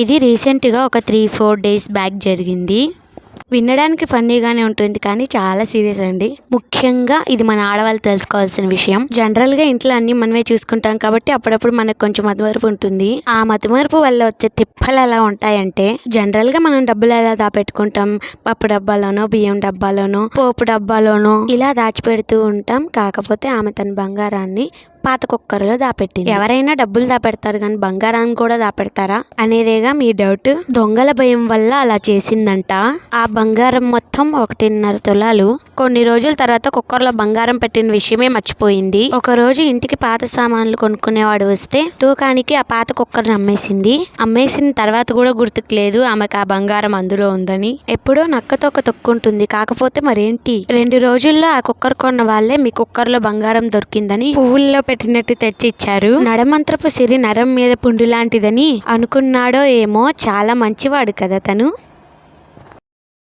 ఇది రీసెంట్గా ఒక త్రీ ఫోర్ డేస్ బ్యాక్ జరిగింది. వినడానికి ఫన్నీగానే ఉంటుంది కానీ చాలా సీరియస్ అండి. ముఖ్యంగా ఇది మన ఆడవాళ్ళు తెలుసుకోవాల్సిన విషయం. జనరల్గా ఇంట్లో అన్ని మనమే చూసుకుంటాం కాబట్టి అప్పుడప్పుడు మనకు కొంచెం మతిమరుపు ఉంటుంది. ఆ మతిమరుపు వల్ల వచ్చే తిప్పలు ఎలా ఉంటాయంటే జనరల్గా మనం డబ్బులు ఎలా దాపెట్టుకుంటాం? పప్పు డబ్బాలోనో బియ్యం డబ్బాలోనో పోపు డబ్బాలోనో ఇలా దాచిపెడుతూ ఉంటాం. కాకపోతే ఆమె తన బంగారాన్ని పాత కుక్కర్లో దాపెట్టింది. ఎవరైనా డబ్బులు దాపెడతారు కానీ బంగారాన్ని కూడా దాపెడతారా? అనేదేగా మీ డౌట్. దొంగల భయం వల్ల అలా చేసిందంట. ఆ బంగారం మొత్తం ఒకటిన్నర తులాలు. కొన్ని రోజుల తర్వాత కుక్కర్లో బంగారం పెట్టిన విషయమే మర్చిపోయింది. ఒక రోజు ఇంటికి పాత సామాన్లు కొనుక్కునేవాడు వస్తే తూకానికి ఆ పాత కుక్కర్ని అమ్మేసింది. అమ్మేసిన తర్వాత కూడా గుర్తుకు లేదు ఆమెకు ఆ బంగారం అందులో ఉందని. ఎప్పుడో నక్కతో ఒక తొక్కుంటుంది కాకపోతే మరేంటి? రెండు రోజుల్లో ఆ కుక్కర్ కొన్న వాళ్ళే మీ కుక్కర్లో బంగారం దొరికిందని పువ్వుల్లో పెట్టినట్టు తెచ్చిచ్చారు. నడమంత్రపు సిరి నరం మీద పుండు లాంటిదని అనుకున్నాడో ఏమో చాలా మంచివాడు కదా తను.